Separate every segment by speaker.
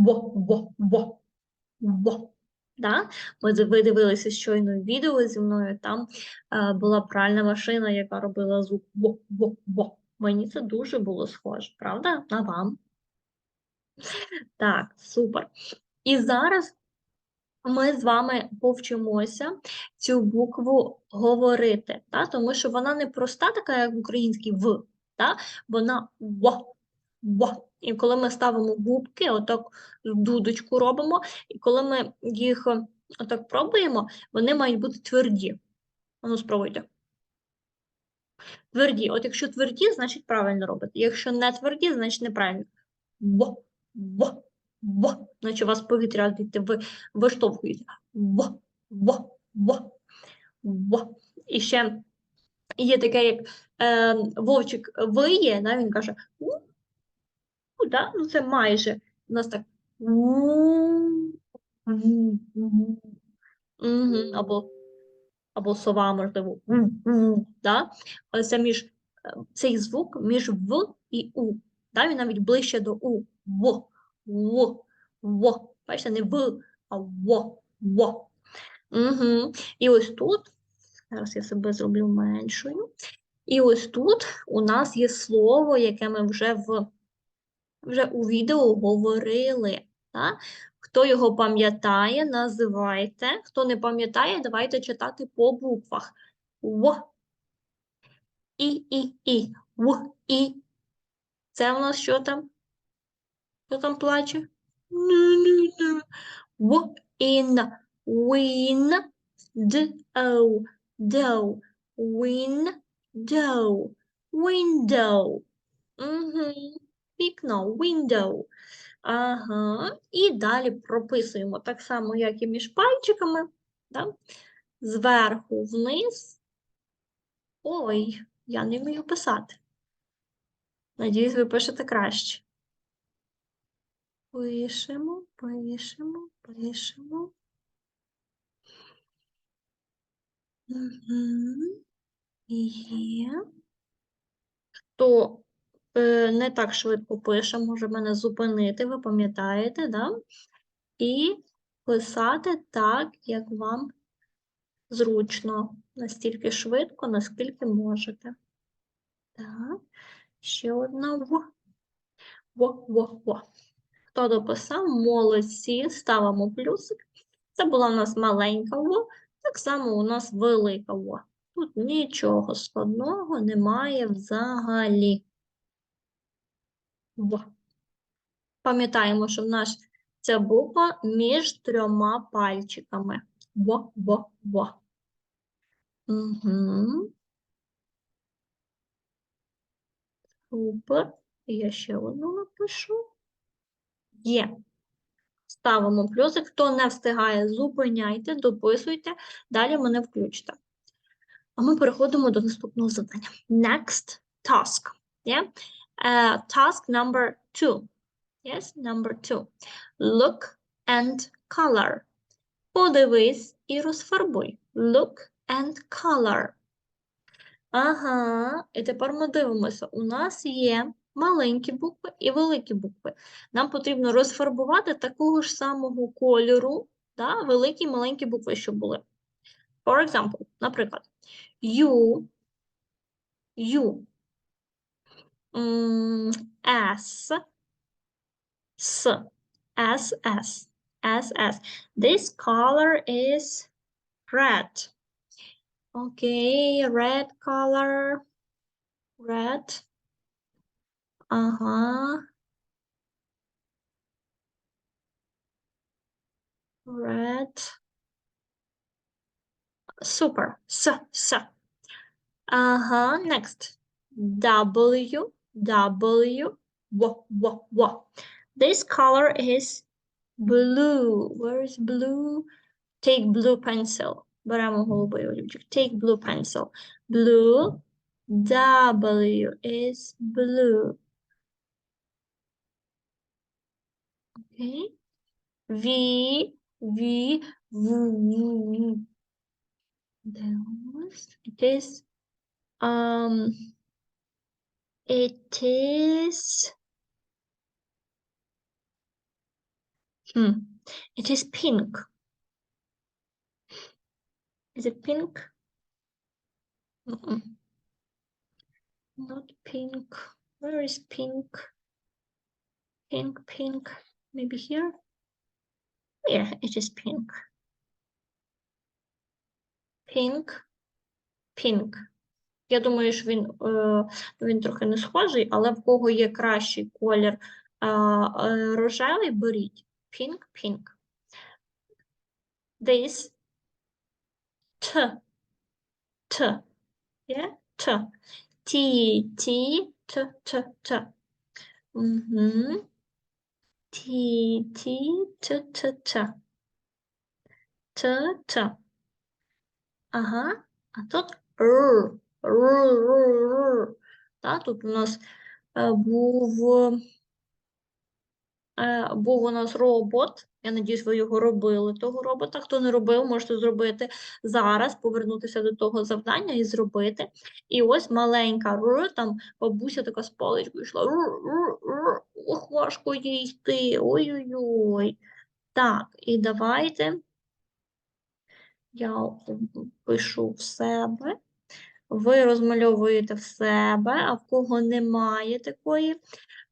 Speaker 1: во, во, во, во. Да? Ми ви дивилися щойно відео зі мною, там е, була пральна машина, яка робила звук во, во, во. Мені це дуже було схоже, правда? На вам. Так, супер. І зараз ми з вами повчимося цю букву говорити, та? Тому що вона не проста, така, як в українській в, та? вона в, в. І коли ми ставимо губки, отак дудочку робимо, і коли ми їх е, отак пробуємо, вони мають бути тверді. Ану, спробуйте. Тверді. От якщо тверді, значить правильно робите. Якщо не тверді, значить неправильно. В, в, в. Значить у вас повітря ви, виштовхується. В, в, в, в. І ще є таке, як е, вовчик виє, да, він каже да? ну це майже. У нас так. Або, або сова, можливо. Да? Але це між цей звук між в і у. Да? Він навіть ближче до у. В, в, в. Бачите, не в, а в, в. Угу. І ось тут, зараз я себе зроблю меншою. І ось тут у нас є слово, яке ми вже в вже у відео говорили. Так? Хто його пам'ятає, називайте. Хто не пам'ятає, давайте читати по буквах. В. І, і, і. В, і. Це у нас що там? Хто там плаче? В, ін, win, д, о, до, window, window. Угу. Вікно, window. Ага. І далі прописуємо так само, як і між пальчиками. Да? Зверху вниз. Ой, я не вмію писати. Надіюсь, ви пишете краще. Пишемо, пишемо, пишемо. Угу. Є. Хто е, не так швидко пише, може мене зупинити, ви пам'ятаєте, да? І писати так, як вам зручно, настільки швидко, наскільки можете. Так, ще одна в. Во, во, во. Хто дописав, молодці, ставимо плюсик. Це була у нас маленька во, так само у нас велика во. Тут нічого складного немає взагалі. В. Пам'ятаємо, що в нас ця буква між трьома пальчиками. Во, во. Угу. Супер. Я ще одну напишу. Є. Ставимо плюсик. Хто не встигає, зупиняйте, дописуйте, далі мене включите. А ми переходимо до наступного завдання. Next task. Yeah? Uh, task number two. Yes, number two. Look and color. Подивись і розфарбуй. Look and color. Ага, і тепер ми дивимося. У нас є маленькі букви і великі букви. Нам потрібно розфарбувати такого ж самого кольору, да, великі і маленькі букви, що були. For example, наприклад, U, U, um, S, S, S, S, S, S. This color is red. Okay, red color, red. Uh-huh. Red. Super. S, S. Uh-huh. Next. W W, W, W, W. This color is blue. Where is blue? Take blue pencil. Беремо голубий олівчик. Take blue pencil. Blue. W is blue. Okay. V, V, V, V. Those. It is, um, it is Hmm. It is pink. Is it pink? Mm-mm. Not pink. Where is pink? Pink, pink. Maybe here? Yeah, it is pink. Pink, pink. Я думаю, що він, е, він трохи не схожий, але в кого є кращий колір е, рожевий, беріть. Pink, pink. This T, T, yeah, T. T, T, T, T, T. Угу. T, T, T, T, T. Т, Т. Ага. А тут Р, Р. Та, тут у нас е, був, е, був у нас робот. Я надіюсь, ви його робили, того робота. Хто не робив, можете зробити зараз, повернутися до того завдання і зробити. І ось маленька Р, там бабуся така з паличкою йшла. Ох, важко їй йти. Ой-ой-ой. Так, і давайте. Я пишу в себе. Ви розмальовуєте в себе, а в кого немає такої,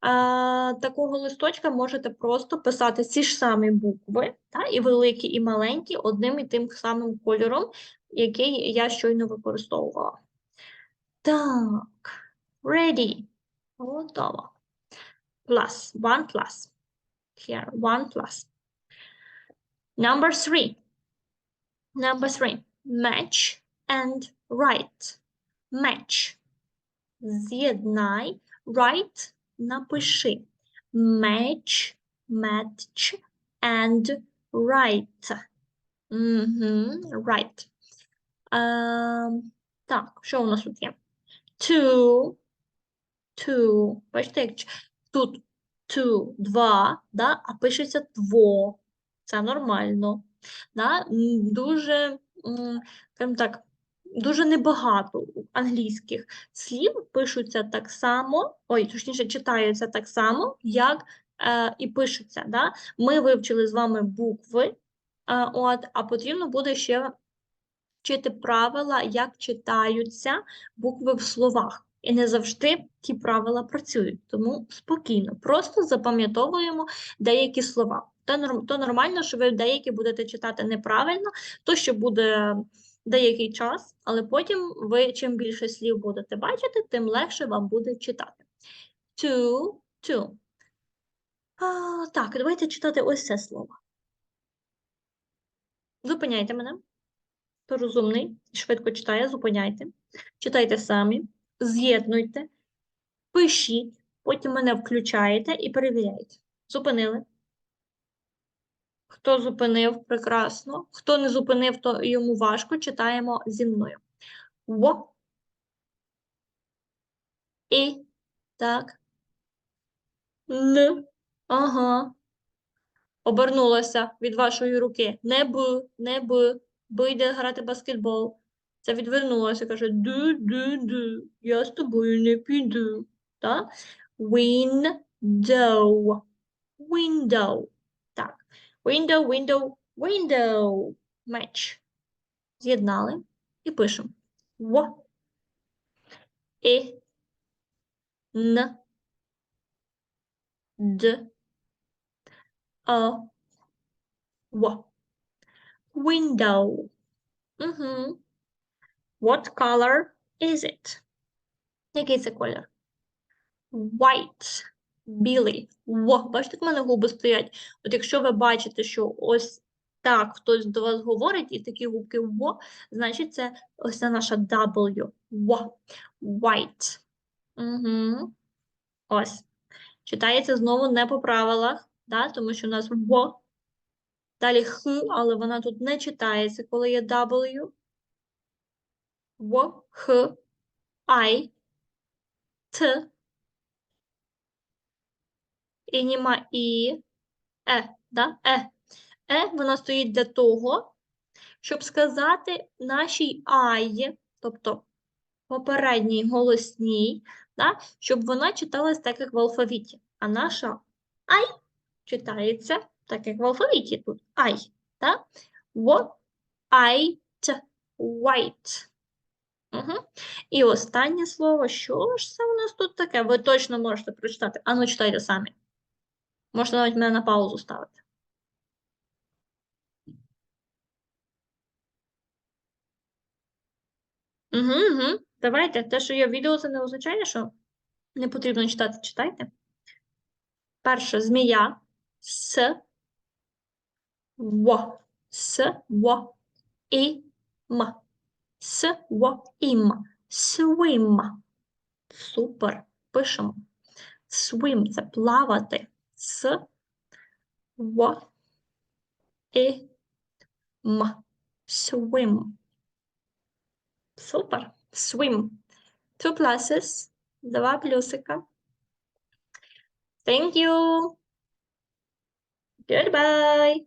Speaker 1: а, такого листочка, можете просто писати ці ж самі букви, та, і великі, і маленькі, одним і тим самим кольором, який я щойно використовувала. Так, ready. Готово. Plus, one plus. Here, one plus. Number three. Number three, match and write. Match. З'єднай. Write. Напиши. Match, match and write. Угу, write. Ем, так, що у нас тут є? Two, two. Бачите, як тут two, два, да? а пишеться дво. Це нормально да, дуже, скажімо так, дуже небагато англійських слів пишуться так само, ой, точніше, читаються так само, як е, і пишуться. Да? Ми вивчили з вами букви, е, от, а потрібно буде ще вчити правила, як читаються букви в словах. І не завжди ті правила працюють, тому спокійно, просто запам'ятовуємо деякі слова. То, нормально, що ви деякі будете читати неправильно, то що буде деякий час, але потім ви чим більше слів будете бачити, тим легше вам буде читати. To, to. А, так, давайте читати ось це слово. Зупиняйте мене. Хто розумний швидко читає, зупиняйте. Читайте самі, з'єднуйте, пишіть, потім мене включаєте і перевіряєте. Зупинили. Хто зупинив, прекрасно. Хто не зупинив, то йому важко. Читаємо зі мною. В. І. Так. Н. Ага. Обернулася від вашої руки. Не б, не б. Б йде грати баскетбол. Це відвернулася, каже ду, ду, ду. Я з тобою не піду. Так? Window. Window. Так. Window, window, window. Match. З'єднали і пишемо. В. І. Н. Д. А. В. Window. Угу. What color is it? Який це колір? White. Білий. Во, бачите, в мене губи стоять. От якщо ви бачите, що ось так хтось до вас говорить, і такі губки во, значить це ось ця наша W. Во. White. Угу. Ось. Читається знову не по правилах, да? тому що у нас во. Далі х, але вона тут не читається, коли є W. В, Х, Ай, Т, і нема І, Е, да? Е. Е, вона стоїть для того, щоб сказати нашій Ай, тобто попередній голосній, да? щоб вона читалась так, як в алфавіті. А наша Ай читається так як в алфавіті тут I, так? White, white. Угу. І останнє слово. Що ж це у нас тут таке? Ви точно можете прочитати. Ану, читайте самі. Можете навіть мене на паузу ставити. Угу, угу. Давайте. Те, що є в відео, це не означає, що не потрібно читати. Читайте. Перше змія. С. В. С. В. І. М. С. В. Ім. Swim. Супер. Пишемо. Swim – це плавати. С. В. І. М. Swim. Супер. Swim. Two pluses. Два плюсика. Thank you. Goodbye.